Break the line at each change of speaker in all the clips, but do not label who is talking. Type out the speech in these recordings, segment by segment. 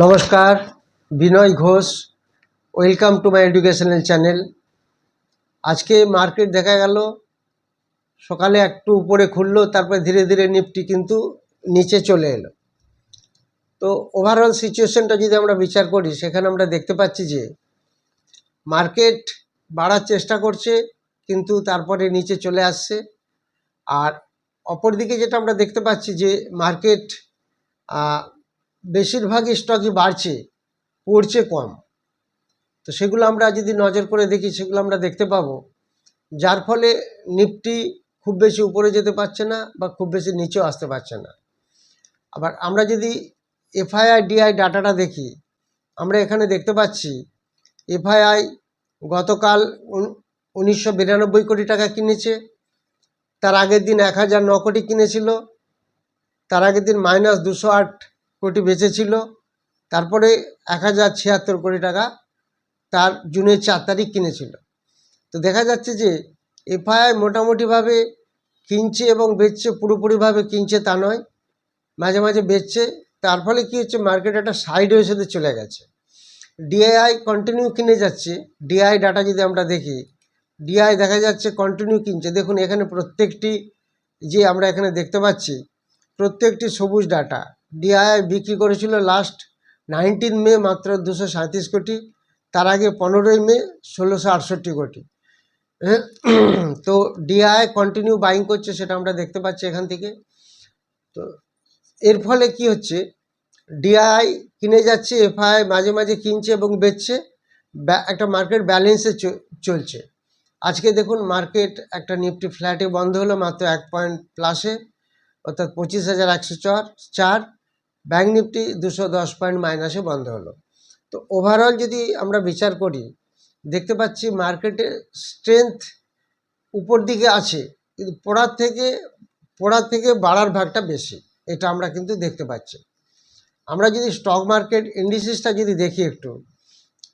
নমস্কার, Binoy Ghosh, welcome to my educational channel. আজকে market দেখা গেল, সকালে একটু উপরে খুললো, তারপরে ধীরে ধীরে নিফটি কিন্তু নিচে চলে এলো। তো ওভারঅল সিচুয়েশনটা যদি আমরা বিচার করি, সেখানে আমরা দেখতে পাচ্ছি যে মার্কেট বাড়ার চেষ্টা করছে, কিন্তু তারপরে নিচে চলে আসছে। আর অপরদিকে যেটা আমরা দেখতে পাচ্ছি যে মার্কেট আহ, বেশিরভাগই স্টকই বাড়ছে পড়ছে কম। তো সেগুলো আমরা যদি নজর করে দেখি সেগুলো আমরা দেখতে পাবো। যার ফলে নিফটি খুব বেশি উপরে যেতে পারছে না বা খুব বেশি নিচেও আসতে পারছে না। আবার আমরা যদি এফআইআই ডিআই ডাটাটা দেখি আমরা এখানে দেখতে পাচ্ছি এফআইআই গতকাল উন- উনিশশো বিরানব্বই কোটি টাকা কিনেছে তার আগের দিন এক হাজার ন কোটি কিনেছিল তার আগের দিন মাইনাস দুশো আট কোটি বেঁচেছিল। তারপরে এক হাজার ছিয়াত্তর কোটি টাকা তার জুনের চার তারিখ কিনেছিল। তো দেখা যাচ্ছে যে এফআইআই মোটামুটিভাবে কিনছে এবং বেচছে, পুরোপুরিভাবে কিনছে তা নয়, মাঝে মাঝে বেচছে। তার ফলে কী হচ্ছে, মার্কেট একটা সাইড হয়ে চলে গেছে। ডিআইআই কন্টিনিউ কিনে যাচ্ছে। ডিআই ডাটা যদি আমরা দেখি ডিআই দেখা যাচ্ছে কন্টিনিউ কিনছে। দেখুন, এখানে প্রত্যেকটি, যে আমরা এখানে দেখতে পাচ্ছি, প্রত্যেকটি সবুজ ডাটা ডিআই বিক্রি করেছিল লাস্ট নাইনটিন মে মাত্র দুশো সাঁত্রিশ কোটি, তার আগে পনেরোই মে ষোলোশো আটষট্টি কোটি। তো ডিআই কন্টিনিউ বাইং করছে সেটা আমরা দেখতে পাচ্ছি এখান থেকে। তো এর ফলে কি হচ্ছে? ডিআই কিনে যাচ্ছে এফআই মাঝে মাঝে কিনছে এবং বেচছে একটা মার্কেট ব্যালেন্সে চলছে। আজকে দেখুন মার্কেট একটা নিফটি ফ্ল্যাটে বন্ধ হলো মাত্র এক পয়েন্ট প্লাসে অর্থাৎ পঁচিশ হাজার একশো চার। ব্যাঙ্ক নিফটি দুশো দশ পয়েন্ট মাইনাসে বন্ধ হলো। তো ওভারঅল যদি আমরা বিচার করি, দেখতে পাচ্ছি মার্কেটে স্ট্রেংথ উপর দিকে আছে, কিন্তু পড়ার থেকে পড়ার থেকে বাড়ার ভাগটা বেশি, এটা আমরা কিন্তু দেখতে পাচ্ছি। আমরা যদি স্টক মার্কেট ইন্ডিসিসটা যদি দেখি একটু,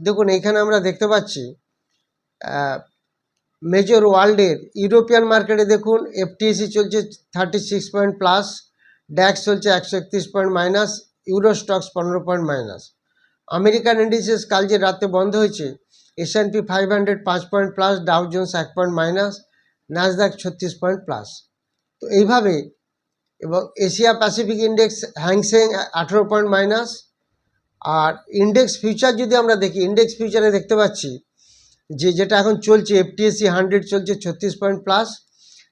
দেখুন এখানে আমরা দেখতে পাচ্ছি মেজর ওয়ার্ল্ডের ইউরোপিয়ান মার্কেটে দেখুন এফটিএসি চলছে thirty six point plus DAX চলছে একশো একত্রিশ পয়েন্ট মাইনাস ইউরো স্টক্স পনেরো পয়েন্ট মাইনাস আমেরিকান ইন্ডিসেস কাল যে রাতে বন্ধ হয়েছে S and P five hundred পাঁচ পয়েন্ট প্লাস ডাউ জোন্স এক পয়েন্ট মাইনাস নাসদাক ছত্রিশ পয়েন্ট প্লাস তো এইভাবে এবং Asia Pacific index Hang Seng আঠেরো পয়েন্ট মাইনাস আর ইন্ডেক্স ফিউচার যদি আমরা দেখি ইন্ডেক্স ফিউচারে দেখতে পাচ্ছি যে যেটা এখন চলছে এফটিএসসি হান্ড্রেড চলছে ছত্রিশ পয়েন্ট প্লাস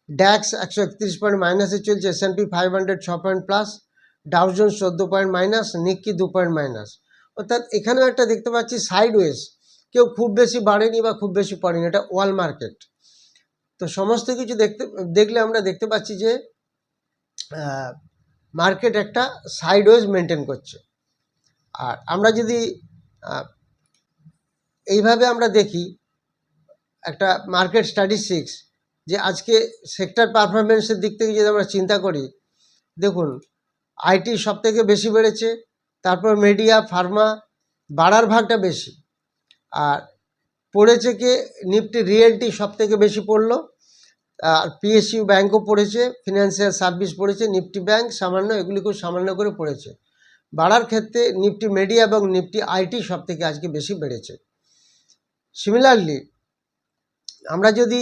ড্যাক্স একশো একত্রিশ পয়েন্ট মাইনাসে চলছে এস পি ফাইভ হান্ড্রেড ছ পয়েন্ট প্লাস ডাউজন চোদ্দ পয়েন্ট মাইনাস নিক্কি দু পয়েন্ট মাইনাস। অর্থাৎ এখানেও একটা দেখতে পাচ্ছি সাইড ওয়েজ কেউ খুব বেশি বাড়েনি বা খুব বেশি পড়েনি, এটা ওয়াল মার্কেট তো সমস্ত কিছু দেখতে, দেখলে আমরা দেখতে পাচ্ছি যে মার্কেট একটা সাইড ওয়েজ মেনটেন করছে। আর আমরা যদি এইভাবে আমরা দেখি, একটা মার্কেট স্ট্যাটিস্টিক্স যে আজকে সেক্টর পারফরমেন্সের দিক থেকে যদি আমরা চিন্তা করি, দেখুন আইটি সব থেকে বেশি বেড়েছে, তারপর মিডিয়া ফার্মা বাড়ার ভাগটা বেশি। আর পড়েছে কে? নিফটি রিয়েলটি সব থেকে বেশি পড়ল। আর পিএসইউ ব্যাঙ্কও পড়েছে ফিনান্সিয়াল সার্ভিস পড়েছে নিফটি ব্যাংক সামান্য, এগুলি খুব সামান্য করে পড়েছে। বাড়ার ক্ষেত্রে নিফটি মিডিয়া এবং নিফটি আইটি সব থেকে আজকে বেশি বেড়েছে। সিমিলারলি আমরা যদি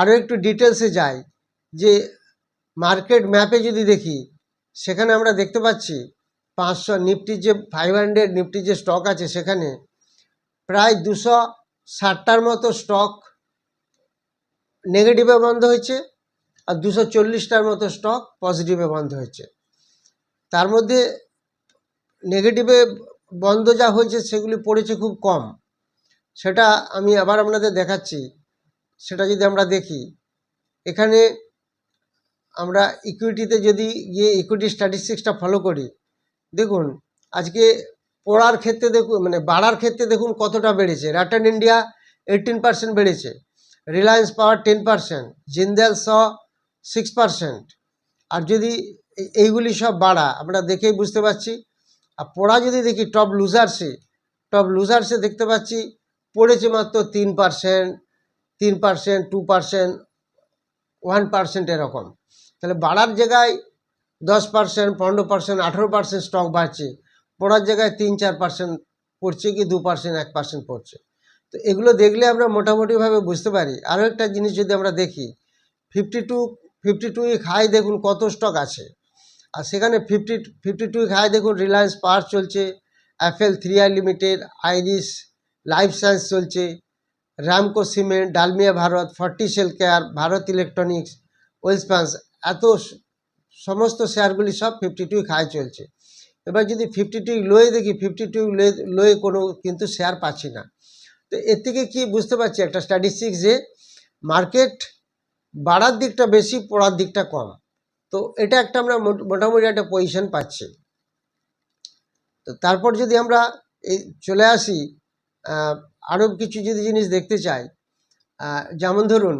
আরও একটু ডিটেলসে যাই। যে মার্কেট ম্যাপে যদি দেখি, সেখানে আমরা দেখতে পাচ্ছি পাঁচশো নিফটির যে ফাইভ হান্ড্রেড নিফটির যে স্টক আছে সেখানে প্রায় দুশো ষাটটার মতো স্টক নেগেটিভে বন্ধ হয়েছে আর দুশো চল্লিশটার মতো স্টক পজিটিভে বন্ধ হয়েছে। তার মধ্যে নেগেটিভে বন্ধ যা হয়েছে সেগুলি পড়েছে খুব কম। সেটা আমি আবার আপনাদের দেখাচ্ছি। সেটা যদি আমরা দেখি, এখানে আমরা ইকুইটিতে যদি গিয়ে ইকুইটি স্ট্যাটিস্টিক্সটা ফলো করি, দেখুন, আজকে পড়ার ক্ষেত্রে দেখুন মানে বাড়ার ক্ষেত্রে দেখুন কতটা বেড়েছে। রাটান ইন্ডিয়া এইটিন পার্সেন্ট বেড়েছে Reliance Power ten percent Jindal Saw six percent আর যদি এইগুলি সব বাড়া, আমরা দেখেই বুঝতে পারছি। আর পড়া যদি দেখি টপ লুজার্সে টপ লুজার্সে দেখতে পাচ্ছি, পড়েছে মাত্র তিন পার্সেন্ট তিন percent two percent one percent এরকম। তাহলে বাড়ার জায়গায় দশ পার্সেন্ট পনেরো পার্সেন্ট আঠেরো পার্সেন্ট স্টক বাড়ছে। পড়ার জায়গায় তিন চার পার্সেন্ট পড়ছে কি দু পার্সেন্ট এক পার্সেন্ট পড়ছে। তো এগুলো দেখলে আমরা মোটামুটিভাবে বুঝতে পারি। আরও একটা জিনিস যদি আমরা দেখি fifty two fifty two week high দেখুন কত স্টক আছে। আর সেখানে fifty fifty two week high দেখুন রিলায়েন্স পাওয়ার চলছে Apple three R limited Iris life science চলছে Ramco cement, Dalmia Bharat, Fortis Health care, Bharat electronics Welspuns এত সমস্ত শেয়ারগুলি সব ফিফটি টু খায় চলছে। এবার যদি ফিফটি টু লোয়ে দেখি, ফিফটি টু লোয়ে কোনো কিন্তু শেয়ার পাচ্ছি না। তো এর থেকে কি বুঝতে পারছি একটা স্ট্যাটিস্টিক্স যে মার্কেট বাড়ার দিকটা বেশি, পড়ার দিকটা কম। তো এটা একটা আমরা মোট- মোটামুটি একটা পজিশন পাচ্ছি। তো তারপর যদি আমরা এই চলে আসি আরও কিছু যদি জিনিস দেখতে চাই যেমন ধরুন,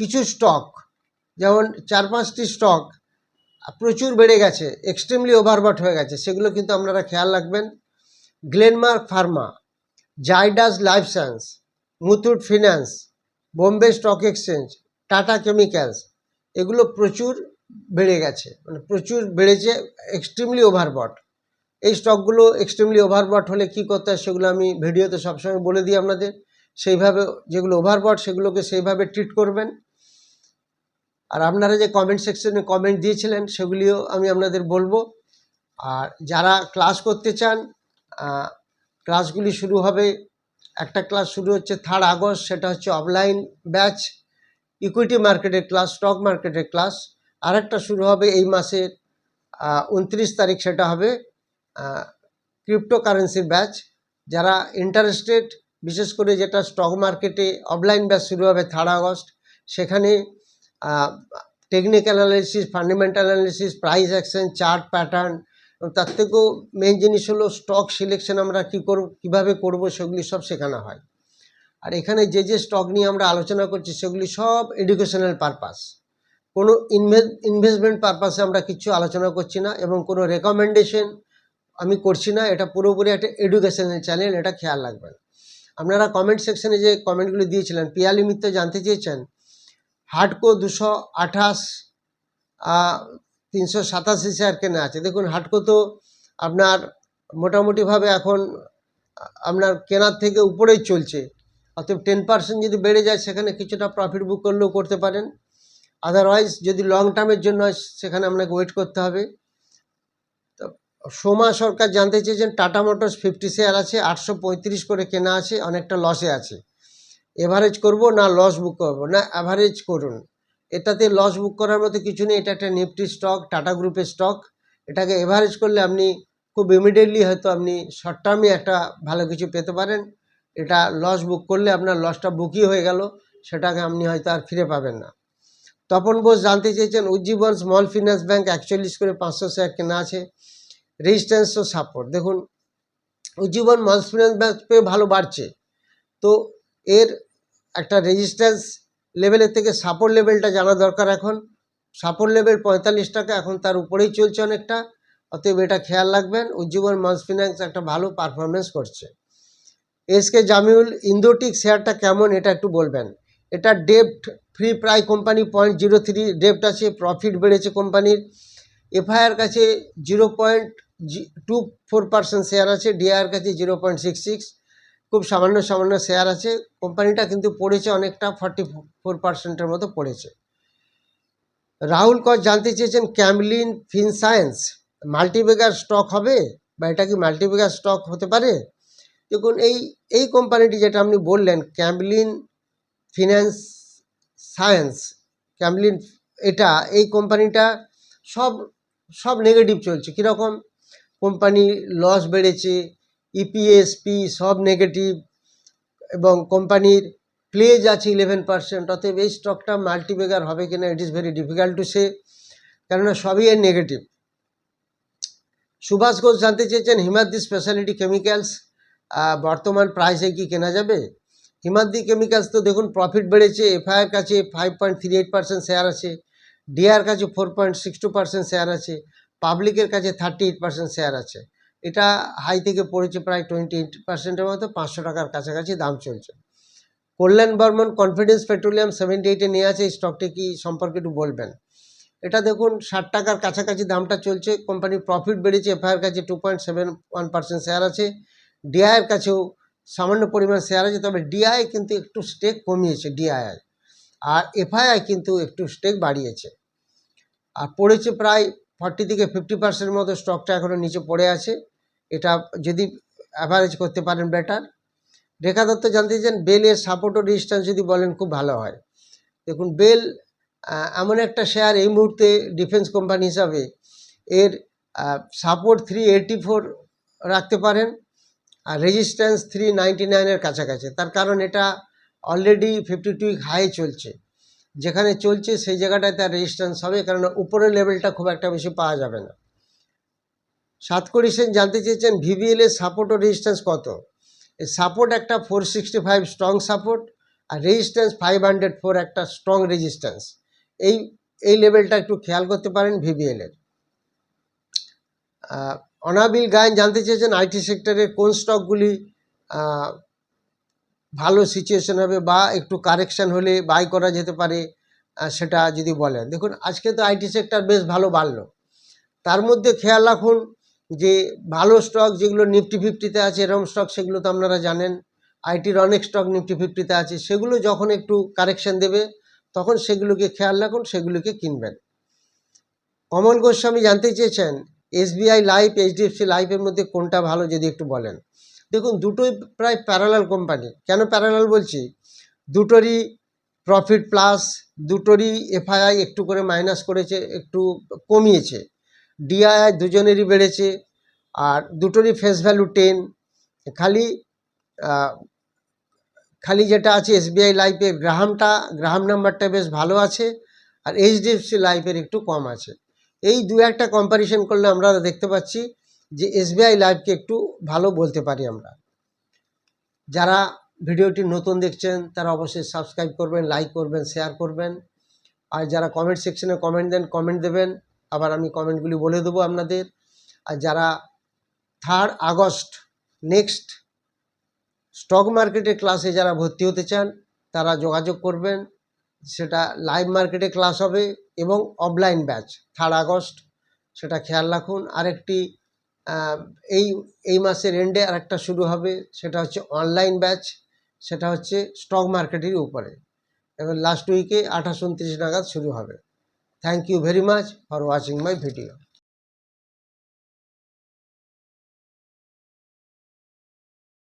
কিছু স্টক যেমন চার পাঁচটি স্টক প্রচুর বেড়ে গেছে এক্সট্রিমলি ওভারবট হয়ে গেছে, সেগুলো কিন্তু আপনারা খেয়াল রাখবেন। Glenmark pharma Zydus life science Muthoot finance Bombay stock exchange Tata chemicals এগুলো প্রচুর বেড়ে গেছে মানে প্রচুর বেড়েছে এক্সট্রিমলি ওভারবট এই স্টকগুলো এক্সট্রিমলি ওভারবট হলে কি করতে হয় সেগুলো আমি ভিডিওতে সবসময় বলে দিই আপনাদের। সেইভাবে যেগুলো ওভারবট সেগুলোকে সেইভাবে ট্রিট করবেন। আর আপনারা যে কমেন্ট সেকশনে কমেন্ট দিয়েছিলেন সেগুলিও আমি আপনাদের বলব। আর যারা ক্লাস করতে চান ক্লাসগুলি শুরু হবে, একটা ক্লাস শুরু হচ্ছে থার্ড আগস্ট, সেটা হচ্ছে অফলাইন ব্যাচ ইকুইটি মার্কেটের ক্লাস স্টক মার্কেটের ক্লাস আরেকটা শুরু হবে এই মাসের উনত্রিশ তারিখ, সেটা হবে ক্রিপ্টো কারেন্সির ব্যাচ যারা ইন্টারেস্টেড বিশেষ করে যেটা স্টক মার্কেটে অফলাইন ব্যাচ শুরু হবে থার্ড আগস্ট, সেখানে technical analysis fundamental analysis price action chart pattern তার থেকেও মেন জিনিস হলো স্টক সিলেকশন আমরা কী করব, কীভাবে করব, সেগুলি সব শেখানো হয়। আর এখানে যে যে স্টক নিয়ে আমরা আলোচনা করছি, সেগুলি সব এডুকেশনাল পারপাস কোনো ইনভেস্টমেন্ট পারপাসে আমরা কিছু আলোচনা করছি না, এবং কোনো রেকমেন্ডেশন আমি করছি না, এটা পুরোপুরি একটা এডুকেশনাল চ্যানেল এটা খেয়াল রাখবেন। আপনারা কমেন্ট সেকশনে যে কমেন্টগুলি দিয়েছিলেন, পিয়ালি মিত্র জানতে চেয়েছেন হার্ডকো দুশো আঠাশ তিনশো সাতাশি শেয়ার কেনা আছে। দেখুন হার্ডকো তো আপনার মোটামুটিভাবে এখন আপনার কেনার থেকে উপরেই চলছে। অতএব টেন পার্সেন্ট যদি বেড়ে যায়, সেখানে কিছুটা প্রফিট বুক করলেও করতে পারেন। আদারওয়াইজ যদি লং টার্মের জন্য সেখানে আপনাকে ওয়েট করতে হবে। সোমা সরকার জানতে চেয়েছেন, টাটা মোটরস ফিফটি শেয়ার আছে, আটশো পঁয়ত্রিশ করে কেনা আছে, অনেকটা লসে আছে। এভারেজ করব না লস বুক করব? না অ্যাভারেজ করুন। এটাতে লস বুক করার মতো কিছু নেই, এটা একটা নিফটি স্টক টাটা গ্রুপের স্টক এটাকে এভারেজ করলে আপনি খুব ইমিডিয়েটলি হয়তো আপনি শর্ট টার্মে একটা ভালো কিছু পেতে পারেন। এটা লস বুক করলে আপনার লসটা বুকই হয়ে গেল, সেটাকে আপনি হয়তো আর ফিরে পাবেন না। তপন বোস জানতে চেয়েছেন, উজ্জীবন স্মল ফিনান্স ব্যাংক একচল্লিশ করে পাঁচশো শেয়ার কেনা আছে। রেজিস্ট্যান্স ও সাপোর্ট দেখুন উজ্জীবন ব্যাংক পেয়ে ভালো বাড়ছে। তো এর একটা রেজিস্ট্যান্স লেভেলের থেকে সাপোর্ট লেভেলটা জানা দরকার এখন। সাপোর্ট লেভেল পঁয়তাল্লিশ টাকা, এখন তার উপরেই চলছে অনেকটা। অতএব এটা খেয়াল রাখবেন উজ্জীবন মাস ফিন্যান্স একটা ভালো পারফরমেন্স করছে। এসকে জামিউল, ইন্দোটিক শেয়ারটা কেমন এটা একটু বলবেন। এটা ডেপ্ট ফ্রি প্রায় কোম্পানি পয়েন্ট জিরো থ্রি ডেপ্ট আছে প্রফিট বেড়েছে কোম্পানির এফআইআর কাছে zero point two four percent share আছে ডিআইআর কাছে জিরো পয়েন্ট সিক্স সিক্স খুব সামান্য সামান্য শেয়ার আছে কোম্পানিটা কিন্তু পড়েছে অনেকটা ফর্টি ফোর পার্সেন্টের মতো পড়েছে। রাহুল কর জানতে চেয়েছেন, ক্যামলিন ফিনসায়েন্স মাল্টিবেগার স্টক হবে বা এটা কি মাল্টিবেগার স্টক হতে পারে? দেখুন, এই এই কোম্পানিটি যেটা আপনি বললেন, ক্যামলিন ফিন্যান্স সায়েন্স, ক্যামলিন, এটা, এই কোম্পানিটা সব সব নেগেটিভ চলছে। কীরকম? কোম্পানি লস বেড়েছে ইপিএস পি সব নেগেটিভ এবং কোম্পানির প্লেজ আছে ইলেভেন পার্সেন্ট অতএব এই স্টকটা মাল্টিবেগার হবে কিনা it is very difficult to say কেননা সবই এর নেগেটিভ সুভাষ ঘোষ জানতে চেয়েছেন, হিমাদ্রি স্পেশালিটি কেমিক্যালস বর্তমান প্রাইসে কি কেনা যাবে? হিমাদ্রি কেমিক্যালস তো দেখুন প্রফিট বেড়েছে এফআইআর কাছে five point three eight percent share আছে ডিআর কাছে four point six two percent share আছে পাবলিকের কাছে থার্টি এইট পার্সেন্ট শেয়ার আছে। এটা হাই থেকে পড়েছে প্রায় টোয়েন্টি এইট পার্সেন্টের মতো, পাঁচশো টাকার কাছাকাছি দাম চলছে। Kalyan Barman confidence petroleum seventy এইটে নিয়ে আছে, এই স্টকটি কি সম্পর্কে একটু বলবেন? এটা দেখুন, ষাট টাকার কাছাকাছি দামটা চলছে কোম্পানির প্রফিট বেড়েছে এফআইআর কাছে two point seven one percent share আছে ডিআইয়ের কাছেও সামান্য পরিমাণ শেয়ার আছে, তবে ডিআই কিন্তু একটু স্টেক কমিয়েছে ডিআইআই আর এফআইআই কিন্তু একটু স্টেক বাড়িয়েছে। আর পড়েছে প্রায় ফর্টি থেকে ফিফটি পার্সেন্ট মতো স্টকটা এখনও নিচে পড়ে আছে। এটা যদি অ্যাভারেজ করতে পারেন বেটার রেখা দত্ত জানতে চান বেলের সাপোর্ট ও রেজিস্ট্যান্স যদি বলেন খুব ভালো হয়। দেখুন, বেল এমন একটা শেয়ার এই মুহূর্তে ডিফেন্স কোম্পানি হিসাবে এর সাপোর্ট থ্রি এইটি ফোর রাখতে পারেন আর রেজিস্ট্যান্স থ্রি নাইনটি নাইনের কাছাকাছি। তার কারণ এটা অলরেডি ফিফটি টু হাই চলছে। যেখানে চলছে সেই জায়গাটায় তার রেজিস্ট্যান্স হবে কারণ উপরের লেভেলটা খুব একটা বেশি পাওয়া যাবে না। সাত সাতকড়ি সেন জানতে চেয়েছেন ভিভিএল এর সাপোর্ট ও রেজিস্ট্যান্স কত? এই সাপোর্ট একটা four sixty five strong support আর রেজিস্ট্যান্স ফাইভ হান্ড্রেড ফোর একটা স্ট্রং রেজিস্ট্যান্স এই এই লেভেলটা একটু খেয়াল করতে পারেন ভিভিএল এর। অনাবিল গায়ন জানতে চেয়েছেন আইটি সেক্টরের কোন স্টকগুলি ভালো সিচুয়েশন হবে বা একটু কারেকশান হলে বাই করা যেতে পারে সেটা যদি বলেন। দেখুন, আজকে তো আইটি সেক্টর বেশ ভালো বাড়লো। তার মধ্যে খেয়াল রাখুন যে ভালো স্টক যেগুলো নিফটি ফিফটিতে আছে এরকম স্টক সেগুলো তো আপনারা জানেন। আইটির অনেক স্টক নিফটি ফিফটিতে আছে। সেগুলো যখন একটু কারেকশান দেবে, তখন সেগুলোকে খেয়াল রাখুন, সেগুলোকে কিনবেন। কমল গোস্বামী জানতে চেয়েছেন এসবিআই লাইফ এইচডিএফসি লাইফের মধ্যে কোনটা ভালো, যদি একটু বলেন। দেখুন, দুটোই প্রায় প্যারালাল কোম্পানি কেন প্যারালাল বলছি? দুটোরই প্রফিট প্লাস দুটোরই এফআইআই একটু করে মাইনাস করেছে, একটু কমিয়েছে। ডিআইআই দুজনেরই বেড়েছে, আর দুটোরই ফেস ভ্যালু টেন খালি খালি যেটা আছে এসবিআই লাইফের গ্রাহামটা, গ্রাহাম নাম্বারটা বেশ ভালো আছে, আর এইচডিএফসি লাইফের একটু কম আছে। এই দু একটা কম্পারিশন করলে আমরা দেখতে পাচ্ছি যে এসবিআই লাইফকে একটু ভালো বলতে পারি আমরা। যারা ভিডিওটি নতুন দেখছেন, তারা অবশ্যই সাবস্ক্রাইব করবেন, লাইক করবেন, শেয়ার করবেন। আর যারা কমেন্ট সেকশনে কমেন্ট দেন, কমেন্ট দেবেন। আবার আমি কমেন্টগুলি বলে দেবো আপনাদের। আর যারা থার্ড আগস্ট নেক্সট স্টক মার্কেটের ক্লাসে যারা ভর্তি হতে চান, তারা যোগাযোগ করবেন। সেটা লাইভ মার্কেটে ক্লাস হবে এবং অফলাইন ব্যাচ। থার্ড আগস্ট, সেটা খেয়াল রাখুন। আরেকটি এই এই মাসের এন্ডে আরেকটা শুরু হবে, সেটা হচ্ছে অনলাইন ব্যাচ সেটা হচ্ছে স্টক মার্কেটের উপরে। এবং লাস্ট উইকে আঠাশ, উনত্রিশ নাগাদ শুরু হবে। Thank you very much for watching my video